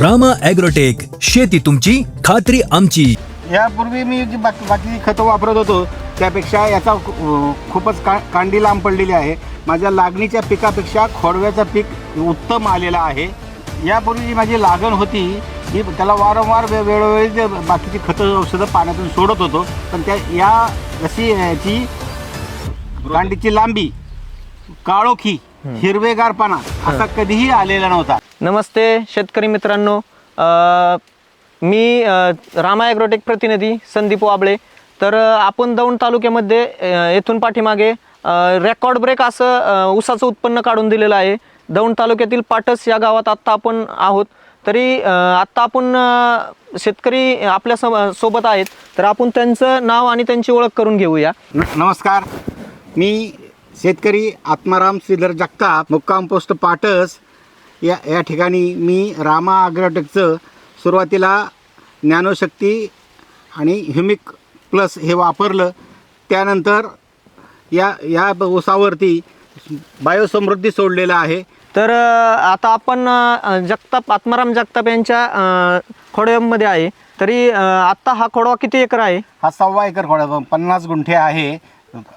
Rama agrotech शेती तुमची खात्री आमची. यापूर्वी मी जी बाकी बाकी खतं वापरत होतो त्यापेक्षा याचा खूपच का कांडी लांब पडलेली आहे. माझ्या लागणीच्या पिकापेक्षा खोडव्याचं पीक उत्तम आलेलं आहे. यापूर्वी जी माझी लागण होती मी त्याला वारंवार वे वेळोवेळी जे बाकीची खतं औषधं पाण्यातून सोडत होतो पण त्या या जशी याची कांडीची लांबी काळोखी हिरवेगारपणा असा कधीही आलेला नव्हता. नमस्ते शेतकरी मित्रांनो. अ, मी अ, रामा ॲग्रोटेक प्रतिनिधी संदीप वाबळे. तर अ, आपण दौंड तालुक्यामध्ये अ, येथून पाठीमागे रेकॉर्ड ब्रेक असं अ, ऊसाचं उत्पन्न काढून दिलेलं आहे. दौंड तालुक्यातील पाटस या गावात आत्ता आपण आहोत. तरी अ, आत्ता आपण अ, शेतकरी आपल्या सम सोबत आहेत. तर आपण त्यांचं नाव आणि त्यांची ओळख करून घेऊया. न- नमस्कार. मी शेतकरी आत्माराम श्रीधर जगताप मुक्काम पोस्ट पाटस या या ठिकाणी मी रामा अग्रोटेकचं सुरुवातीला ज्ञानशक्ती आणि ह्युमिक प्लस हे वापरलं. त्यानंतर या या ऊसावरती बायोसमृद्धी सोडलेलं आहे. तर आता आपण जगताप आत्माराम जगताप यांच्या अ, खोडव्यामध्ये आहे. तरी आत्ता हा खोडवा किती एकर आहे? हा सव्वा एकर खोडवा पन्नास गुंठे आहे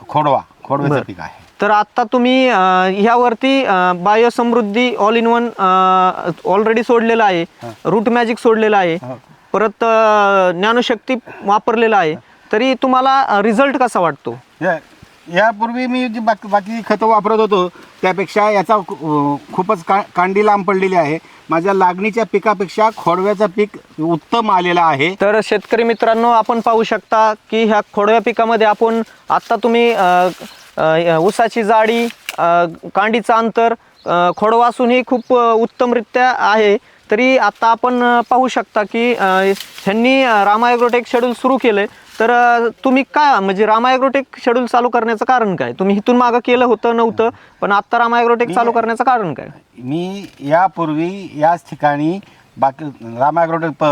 खोडवा. खोडव्याचं. पीक आहे. तर आत्ता तुम्ही ह्यावरती बायोसमृद्धी ऑल इन वन ऑलरेडी सोडलेलं आहे. रूट मॅजिक सोडलेलं आहे. परत ज्ञानशक्ती वापरलेलं आहे. तरी तुम्हाला रिझल्ट कसा वाटतो? यापूर्वी मी जी बाकी बाकी खतं वापरत होतो त्यापेक्षा याचा खूपच का कांडी लांब पडलेली आहे. माझ्या लागणीच्या पिकापेक्षा खोडव्याचं पीक उत्तम आलेलं आहे. तर शेतकरी मित्रांनो आपण पाहू शकता की ह्या खोडव्या पिकामध्ये आपण आत्ता तुम्ही ऊसाची जाडी कांडीचं अंतर अ, खोडवा असूनही खूप उत्तमरित्या आहे. तरी आता आपण पाहू शकता की ह्यांनी अ, रामा ॲग्रोटेक शेड्यूल सुरू केलं तर तुम्ही काय म्हणजे रामा ॲग्रोटेक शेड्यूल चालू करण्याचं कारण काय? तुम्ही इथून मागं केलं होतं नव्हतं पण आत्ता रामा ॲग्रोटेक चालू करण्याचं कारण काय? मी यापूर्वी याच ठिकाणी बाकी रामा ॲग्रोटेक प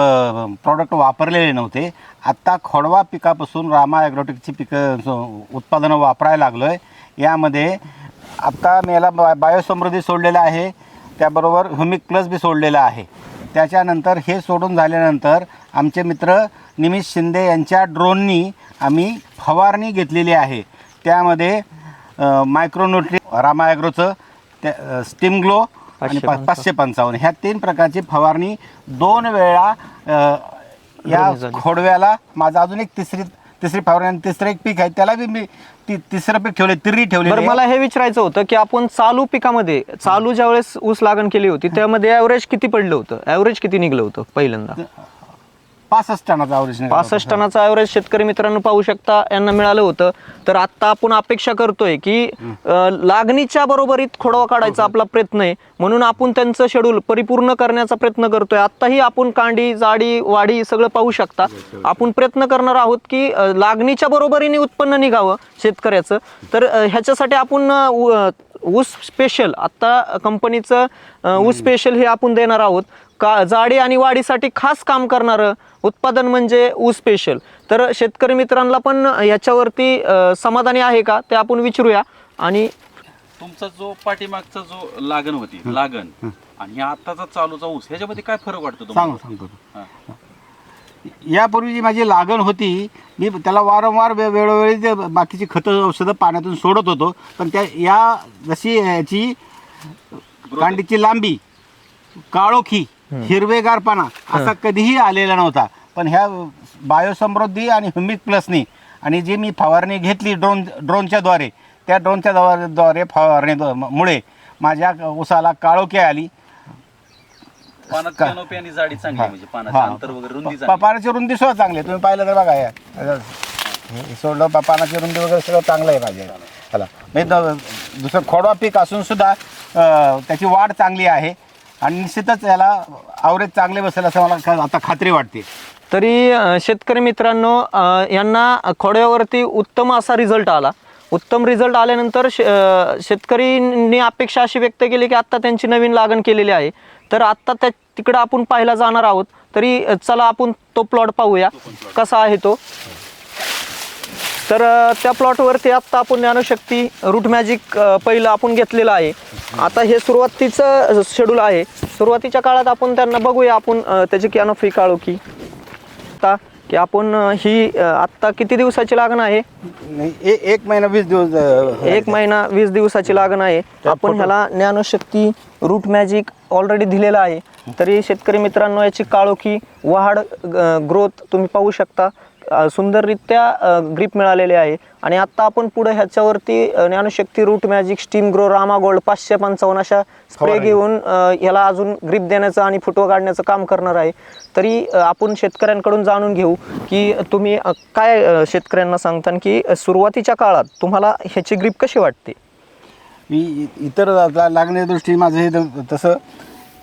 प्रॉडक्ट वापरलेले नव्हते. आत्ता खोडवा पिकापासून रामा ॲग्रोटेकची पिकं उत्पादनं वापरायला लागलो आहे यामध्ये आत्ता मी याला बा बायोसमृद्धी सोडलेलं आहे. त्याबरोबर ह्युमिक प्लस बी सोडलेलं आहे. त्याच्यानंतर हे सोडून झाल्यानंतर आमचे मित्र निमिष शिंदे यांच्या ड्रोननी आम्ही फवारणी घेतलेली आहे. त्यामध्ये मायक्रोन्युट्री रामा ॲग्रोचं त्या स्टीम ग्लो आणि पाचशे पंचावन्न. ह्या तीन प्रकारची फवारणी दोन वेळा अ, या झाली. खोडव्याला माझं अजून एक तिसरी तिसरी फवारणी आणि तिसरं एक पीक आहे. त्याला बी मी ती तिसरं पीक ठेवले तिरी ठेवले बरं मला हे विचारायचं होतं की आपण चालू पिकामध्ये चालू ज्या वेळेस ऊस लागण केली होती त्यामध्ये ॲव्हरेज किती पडलं होतं? ॲव्हरेज किती निघलं होतं पहिल्यांदा? पासष्ट टनाचा अवरेज पासष्ट टनाचं ॲव्हरेज शेतकरी मित्रांनो पाहू शकता यांना मिळालं होतं. तर आता आपण अपेक्षा करतोय की अं, लागणीच्या बरोबरीत खोडवा काढायचा आपला प्रयत्न आहे. म्हणून आपण त्यांचं शेड्यूल परिपूर्ण करण्याचा प्रयत्न करतोय. आत्ताही आपण कांडी जाडी वाढी सगळं पाहू शकता. आपण प्रयत्न करणार आहोत की अं, लागणीच्या बरोबरीने उत्पन्न निघावं शेतकऱ्याचं. तर अं, ह्याच्यासाठी आपण अं, उ- अं, ऊस स्पेशल आत्ता कंपनीचं ऊस स्पेशल हे आपण देणार आहोत. का जाडी आणि वाढीसाठी खास काम करणारं उत्पादन म्हणजे ऊस स्पेशल तर शेतकरी मित्रांना पण याच्यावरती समाधानी आहे का? ते आपण विचारूया. आणि तुमचा जो पाठीमागचा जो लागण होती लागण आणि ह्या आत्ताचा चालूचा ऊस ह्याच्यामध्ये काय फरक वाटतो तुम्हाला? सांगतो. यापूर्वी जी माझी लागण होती मी त्याला वारंवार वे वेळोवेळी जे बाकीची खतं औषधं पाण्यातून सोडत होतो. पण त्या या जशी याची कांडीची लांबी काळोखी हिरवेगारपणा असा कधीही आलेला नव्हता. पण ह्या बायोसमृद्धी आणि ह्युमिक प्लसनी आणि जी मी फवारणी घेतली ड्रोन ड्रोनच्या द्वारे त्या ड्रोनच्या द्वारे द्वारे फवारणी मुळे माझ्या ऊसाला काळोखी आली. पानात का- कॅनोपी आणि जाडी चांगली आहे म्हणजे पानाचं हा. अंतर वगैरे रुंदी प- चांगली पानाची रुंदी सुद्धा चांगली आहे. तुम्ही पाहिलं तर बघा या. हे सोडलं पा- पानाची रुंदी वगैरे सगळं चांगलं आहे म्हणजे द- दुसरं खोडवा पीक असून सुद्धा अं, त्याची वाढ चांगली आहे. आणि निश्चितच याला आवरेज चांगले बसेल असं मला आता खात्री वाटते. तरी अं, शेतकरी मित्रांनो अं, यांना खोड्यावरती उत्तम असा रिझल्ट आला. उत्तम रिझल्ट आल्यानंतर शे- अं, शेतकरींनी अपेक्षा अशी व्यक्त केली की आत्ता त्यांची नवीन लागण केलेली आहे. तर आत्ता त्या तिकडं आपण पाहायला जाणार आहोत. तरी चला आपण तो प्लॉट पाहूया. कसा आहे तो? तर त्या प्लॉटवरती आत्ता आपण ज्ञानशक्ती रूट मॅजिक पहिलं आपण घेतलेलं आहे. आता हे सुरुवातीचं शेड्यूल आहे. सुरुवातीच्या काळात आपण त्यांना बघूया आपण त्याची त्याची कॅनॉफी काढू की आता की आपण ही आत्ता किती दिवसाची लागण आहे? नाही ए- एक महिना वीस दिवस अं, एक महिना वीस दिवसाची लागण आहे. आपण ह्याला ज्ञानशक्ती रूट मॅजिक ऑलरेडी दिलेला आहे. तरी शेतकरी मित्रांनो याची काळोखी वाढ ग्रोथ तुम्ही पाहू शकता. सुंदररित्या ग्रीप मिळालेले आहे. आणि आत्ता आपण पुढे ह्याच्यावरती ज्ञानशक्ती root magic steam grow Rama gold पाचशे पंचावन्न अशा स्प्रे. घेऊन ह्याला अजून ग्रीप देण्याचं आणि फुटवा काढण्याचं काम करणार आहे. तरी आपण शेतकऱ्यांकडून जाणून घेऊ की तुम्ही काय शेतकऱ्यांना सांगता की सुरुवातीच्या काळात तुम्हाला ह्याची ग्रीप कशी वाटते? मी इतर ला- लागण्याच्या दृष्टीने माझं हे तसं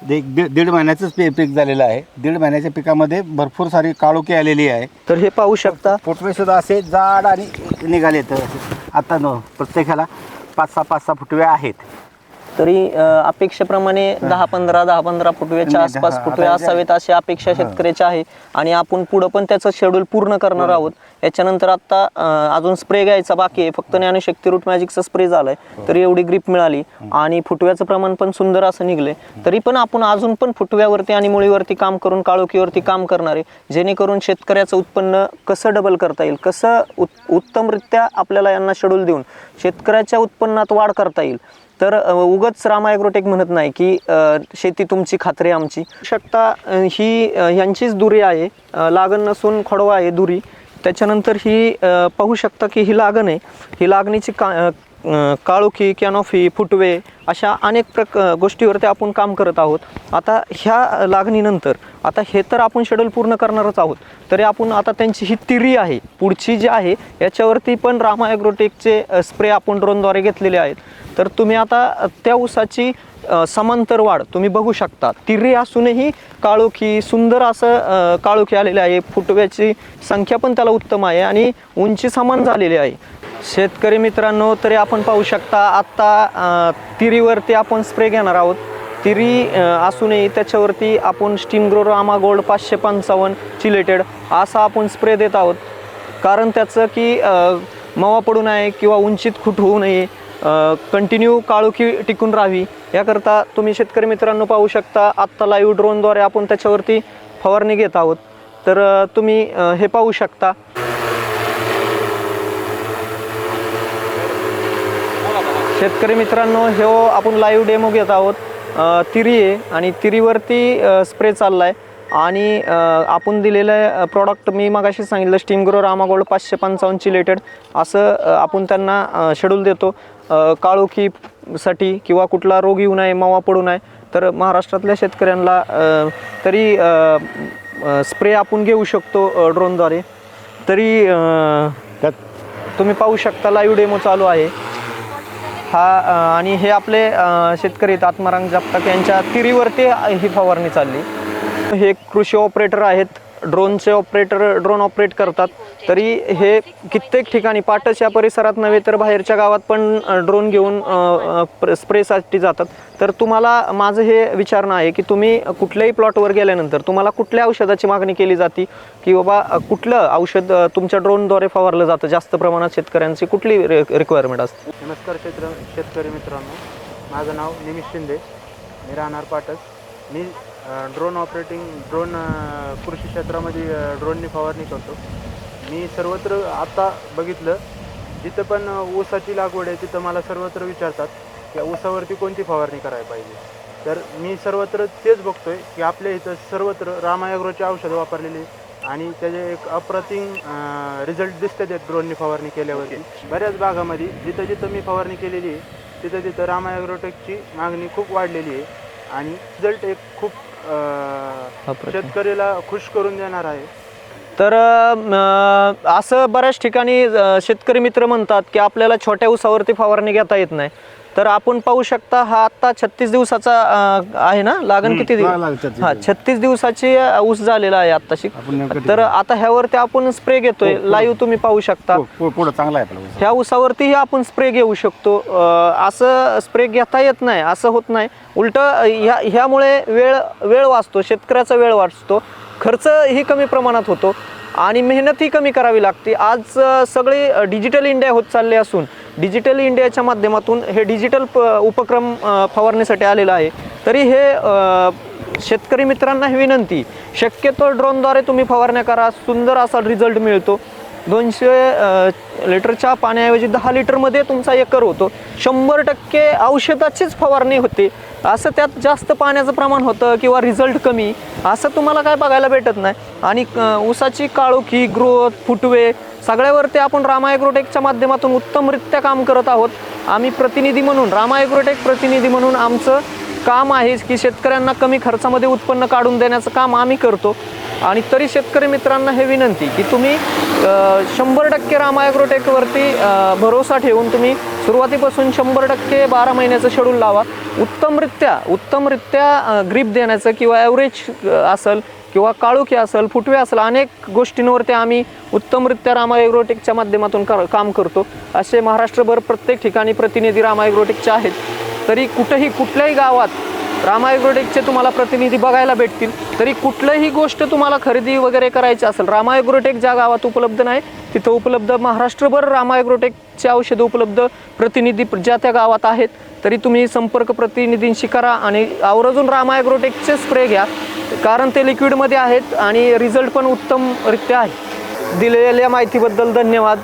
एक दीड दीड महिन्याचंच पे पीक झालेलं आहे. दीड महिन्याच्या पिकामध्ये भरपूर सारी काळोखी आलेली आहे. तर हे पाहू शकता. फुटवे सुद्धा असे जाड आणि निघाले तर आता न प्रत्येकाला पाच सहा पाच सहा फुटवे आहेत. तरी अपेक्षेप्रमाणे दहा पंधरा दहा पंधरा फुटव्याच्या आसपास फुटवे असावेत अशी अपेक्षा शेतकऱ्याची आहे. आणि आपण पुढं पण त्याचं शेड्यूल पूर्ण करणार आहोत. याच्यानंतर आता अजून स्प्रे घ्यायचा बाकी आहे. फक्त ज्ञानशक्ती रूट मॅजिकचा स्प्रे झालाय. तरी एवढी ग्रीप मिळाली. आणि फुटव्याचं प्रमाण पण सुंदर असं निघलंय. तरी पण आपण अजून पण फुटव्यावरती आणि मुळीवरती काम करून काळोखीवरती काम करणार आहे. जेणेकरून शेतकऱ्याचं उत्पन्न कसं डबल करता येईल? कसं उत उत्तमरित्या आपल्याला यांना शेड्यूल देऊन शेतकऱ्याच्या उत्पन्नात वाढ करता येईल? तर अ, उगाच ॲग्रोटेक म्हणत नाही की शेती तुमची खात्री आमची. शकता ही यांचीच दुरी आहे. लागण नसून खोडवा आहे दुरी. त्याच्यानंतर ही पाहू शकता की ही लागण आहे. ही लागणीची का काळोखी कॅनॉफी फुटवे अशा अनेक प्रक गोष्टीवरती आपण काम करत आहोत. आता ह्या लागणीनंतर आता हे तर आपण शेड्यूल पूर्ण करणारच आहोत. तरी आपण आता त्यांची ही तिरी आहे पुढची जी आहे याच्यावरती पण रामा ॲग्रोटेकचे स्प्रे आपण ड्रोनद्वारे घेतलेले आहेत. तर तुम्ही आता त्या ऊसाची समांतर वाढ तुम्ही बघू शकता. तिरी असूनही काळोखी सुंदर असं काळोखी आलेले आहे. फुटव्याची संख्या पण त्याला उत्तम आहे आणि उंची समान झालेली आहे. शेतकरी मित्रांनो तरी आपण पाहू शकता आत्ता तिरीवरती आपण स्प्रे घेणार आहोत. तिरी असूनही त्याच्यावरती आपण स्टीम ग्रो रामा गोल्ड पाचशे पंचावन्न चिलेटेड असा आपण स्प्रे देत आहोत. कारण त्याचं की मवा पडू नये किंवा उंचीत खूट होऊ नये कंटिन्यू काळोखी टिकून राहावी. याकरता तुम्ही शेतकरी मित्रांनो पाहू शकता आत्ता लाईव्ह ड्रोनद्वारे आपण त्याच्यावरती फवारणी घेत आहोत. तर तुम्ही हे पाहू शकता. शेतकरी मित्रांनो हे आपण लाईव्ह डेमो घेत आहोत. तिरी आहे आणि तिरीवरती स्प्रे चालला आहे आणि आपण दिलेलं प्रॉडक्ट मी मगाशी सांगितलं स्टीम ग्रो रामा गोल्ड पाचशे पंचावन्न चिलेटेड असं आपण त्यांना शेड्यूल देतो. काळोखीसाठी किंवा कुठला रोग येऊ नये मावा पडू नये तर महाराष्ट्रातल्या शेतकऱ्यांना तरी स्प्रे आपण घेऊ शकतो ड्रोनद्वारे तरी तुम्ही पाहू शकता लाईव्ह डेमो चालू आहे. हा आणि हे आपले शेतकरी आहेत आत्माराम जगताप यांच्या तिरीवरती ही फवारणी चालली. हे कृषी ऑपरेटर आहेत. ड्रोनचे ऑपरेटर ड्रोन ऑपरेट करतात. तरी हे कित्येक ठिकाणी पाटस या परिसरात नव्हे तर बाहेरच्या गावात पण ड्रोन घेऊन स्प्रेसाठी जातात. तर तुम्हाला माझं हे विचारणं आहे की तुम्ही कुठल्याही प्लॉटवर गेल्यानंतर तुम्हाला कुठल्या औषधाची मागणी केली जाते? की बाबा कुठलं औषध तुमच्या ड्रोनद्वारे फवारलं जातं? जास्त प्रमाणात शेतकऱ्यांची कुठली रिक्वायरमेंट असते? नमस्कार शेत्र शेतकरी मित्रांनो. माझं नाव निमिष शिंदे. मी राहणार पाटस. मी ड्रोन ऑपरेटिंग ड्रोन कृषी क्षेत्रामध्ये ड्रोननी फवारणी करतो. मी सर्वत्र आता बघितलं जिथं पण ऊसाची लागवड आहे तिथं मला सर्वत्र विचारतात की ऊसावरती कोणती फवारणी करायला पाहिजे. तर मी सर्वत्र तेच बघतोय की आपल्या इथं सर्वत्र रामायग्रोची औषधं वापरलेली आणि त्याचे एक अप्रतिम रिझल्ट दिसते ते ड्रोननी फवारणी केल्यावरती. बऱ्याच भागामध्ये जिथं जिथं मी फवारणी केलेली आहे तिथं तिथं रामा ॲग्रोटेकची मागणी खूप वाढलेली आहे. आणि रिझल्ट एक खूप. शेतकऱ्याला खुश करून देणार आहे तर अ, असं बऱ्याच ठिकाणी अ, शेतकरी मित्र म्हणतात की आपल्याला छोट्या ऊसावरती फवारणी घेता येत नाही तर आपण पाहू शकता हा आता छत्तीस दिवसाचा अ, आहे ना? लागण किती हा, दिवस? लागण 36 हा छत्तीस दिवसाची ऊस झालेला आहे आत्ताशी. तर आता ह्यावरती आपण स्प्रे घेतोय. लाईव्ह तुम्ही पाहू शकता. पुढं चांगला आहे आपला. ह्या ऊसावरतीही आपण स्प्रे घेऊ शकतो. अ, असं स्प्रे घेता येत नाही असं होत नाही. उलट ह्या ह्यामुळे वेळ वेळ वाचतो शेतकऱ्याचा वेळ वाचतो. खर्च ही कमी प्रमाणात होतो आणि मेहनतही कमी करावी लागते. आज अ, सगळे डिजिटल इंडिया होत चालले असून डिजिटल इंडियाच्या माध्यमातून हे डिजिटल प उपक्रम फवारणीसाठी आलेला आहे. तरी हे शेतकरी मित्रांना ही विनंती शक्यतो ड्रोनद्वारे तुम्ही फवारण्या करा सुंदर असा रिझल्ट मिळतो. दोनशे लिटरच्या पाण्याऐवजी दहा लिटरमध्ये तुमचा एकर होतो. शंभर टक्के औषधाचीच फवारणी होते. असं त्यात जास्त पाण्याचं प्रमाण होतं किंवा रिझल्ट कमी असं तुम्हाला काय बघायला भेटत नाही. आणि ऊसाची काळोखी ग्रोथ फुटवे सगळ्यावरती आपण रामा ॲग्रोटेकच्या माध्यमातून उत्तमरित्या काम करत आहोत. आम्ही प्रतिनिधी म्हणून रामा ॲग्रोटेक प्रतिनिधी म्हणून आमचं काम आहे की शेतकऱ्यांना कमी खर्चामध्ये उत्पन्न काढून देण्याचं काम आम्ही करतो. आणि तरी शेतकरी मित्रांना हे विनंती की तुम्ही शंभर टक्के रामा ॲग्रोटेकवरती भरोसा ठेवून तुम्ही सुरुवातीपासून शंभर टक्के बारा महिन्याचं शेड्यूल लावा. उत्तमरित्या उत्तमरित्या ग्रीप देण्याचं किंवा ॲव्हरेज असेल किंवा काळुकी असेल फुटवे असेल अनेक गोष्टींवरती आम्ही उत्तमरित्या रामा एग्रोटेकच्या माध्यमातून कर काम करतो. असे महाराष्ट्रभर प्रत्येक ठिकाणी प्रतिनिधी रामा एग्रोटेकचे आहेत. तरी कुठेही कुठल्याही गावात रामा एग्रोटेकचे तुम्हाला प्रतिनिधी बघायला भेटतील. तरी कुठलंही गोष्ट तुम्हाला खरेदी वगैरे करायची असेल रामा एग्रोटेक ज्या गावात उपलब्ध नाही तिथं उपलब्ध महाराष्ट्रभर रामा एग्रोटेकचे औषधं उपलब्ध प्रतिनिधी ज्या त्या गावात आहेत. तरी तुम्ही संपर्क प्रतिनिधींशी करा आणि आवर्जून रामा एग्रोटेकचे स्प्रे घ्या. कारण ते लिक्विडमध्ये आहेत आणि रिझल्ट पण उत्तमरित्या आहे. दिलेल्या माहितीबद्दल धन्यवाद.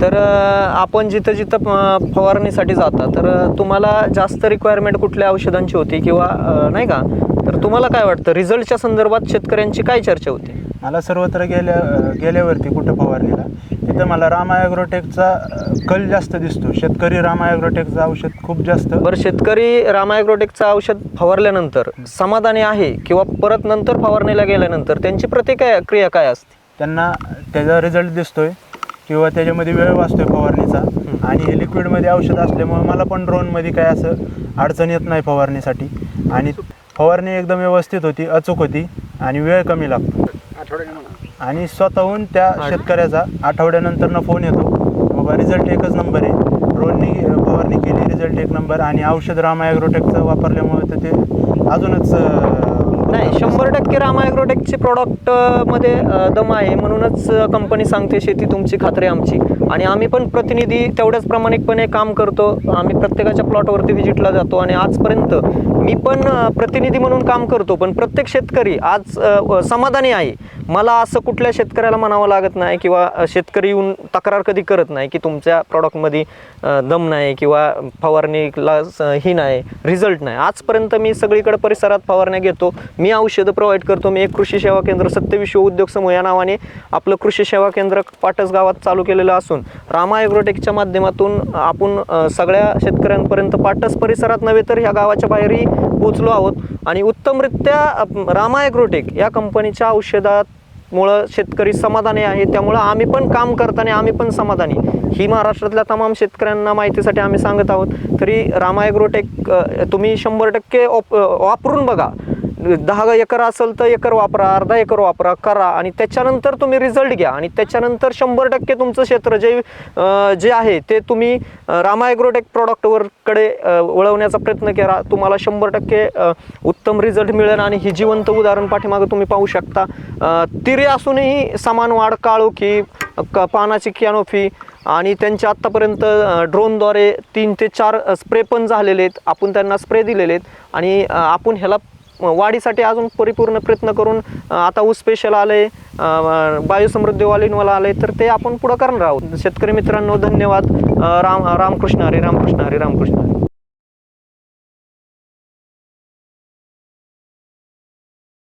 तर आपण जिथं जिथं फवारणीसाठी जाता तर तुम्हाला जास्त रिक्वायरमेंट कुठल्या औषधांची होती किंवा नाही का? तर तुम्हाला काय वाटतं? रिझल्टच्या संदर्भात शेतकऱ्यांची काय चर्चा होती? मला सर्वत्र गेल्या गेल्यावरती कुठं फवारणीला? तिथं मला रामा ॲग्रोटेकचा कल जास्त दिसतो. शेतकरी रामा ॲग्रोटेकचं औषध खूप जास्त. बरं शेतकरी रामायग्रोटेकचं औषध फवारल्यानंतर समाधानी आहे किंवा परत नंतर फवारणीला गेल्यानंतर त्यांची प्रतिक्रिया क्रिया काय असते? त्यांना त्याचा रिझल्ट दिसतोय किंवा त्याच्यामध्ये वेळ वाचतोय फवारणीचा. आणि हे लिक्विडमध्ये औषध असल्यामुळे मला पण ड्रोनमध्ये काय असं अडचण येत नाही फवारणीसाठी. आणि फवारणी एकदम व्यवस्थित होती अचूक होती आणि वेळ कमी लागतो. आणि स्वतःहून त्या शेतकऱ्याचा आठवड्यानंतरनं फोन येतो. बाबा रिझल्ट एकच नंबर आहे. ड्रोननी फवारणी केली रिझल्ट एक नंबर आणि औषध रामा ॲग्रोटेकचं वापरल्यामुळे तर ते अजूनच नाही शंभर टक्के रामा ॲग्रोटेकचे प्रॉडक्टमध्ये अ, दम आहे. म्हणूनच कंपनी सांगते शेती तुमची खात्री आमची. आणि आम्ही पण प्रतिनिधी तेवढ्याच प्रामाणिकपणे काम करतो. आम्ही प्रत्येकाच्या प्लॉटवरती व्हिजिटला जातो आणि आजपर्यंत मी पण प्रतिनिधी म्हणून काम करतो. पण प्रत्येक शेतकरी आज समाधानी आहे. मला असं कुठल्या शेतकऱ्याला म्हणावं लागत नाही किंवा शेतकरी येऊन तक्रार कधी करत नाही की तुमच्या प्रॉडक्टमध्ये दम नाही किंवा फवारणीला स- ही नाही रिझल्ट नाही. आजपर्यंत मी सगळीकडे परिसरात फवारण्या घेतो मी औषधं प्रोव्हाइड करतो मी एक कृषी सेवा केंद्र सत्यविश्व उद्योग समूह या नावाने आपलं कृषी सेवा केंद्र पाटस गावात चालू केलेलं असून रामा ॲग्रोटेकच्या माध्यमातून आपण सगळ्या शेतकऱ्यांपर्यंत पाटस परिसरात नव्हे तर ह्या गावाच्या बाहेरही पोचलो आहोत. आणि उत्तमरित्या रामा ॲग्रोटेक या कंपनीच्या औषधात मुळं शेतकरी समाधानी आहे त्यामुळं आम्ही पण काम करताना आम्ही पण समाधानी. ही महाराष्ट्रातल्या तमाम शेतकऱ्यांना माहितीसाठी आम्ही सांगत आहोत. तरी रामायग्रोटेक तुम्ही शंभर टक्के ऑप- वापरून बघा. दहा एकर असेल तर एकर वापरा अर्धा एकर वापरा करा आणि त्याच्यानंतर तुम्ही रिझल्ट घ्या. आणि त्याच्यानंतर शंभर टक्के तुमचं क्षेत्र जे जे आहे ते तुम्ही रामा एग्रोटेक प्रॉडक्टवर कडे वळवण्याचा प्रयत्न करा. तुम्हाला शंभर टक्के उत्तम रिझल्ट मिळेल आणि ही जिवंत उदाहरण पाठीमागं तुम्ही पाहू शकता. तिरे असूनही समान वाढ काळोखी क पानाची कॅनोफी आणि त्यांचे आत्तापर्यंत ड्रोनद्वारे तीन ते चार स्प्रे पण झालेले आहेत. आपण त्यांना स्प्रे दिलेले आहेत. आणि आपण ह्याला वाढीसाठी अजून परिपूर्ण प्रयत्न करून आता ऊस स्पेशल आले बायोसमृद्धी वालीनवाला आले तर ते आपण पुढं करणार आहोत. शेतकरी मित्रांनो धन्यवाद. राम रामकृष्ण हरी रामकृष्ण हरी रामकृष्ण हरी.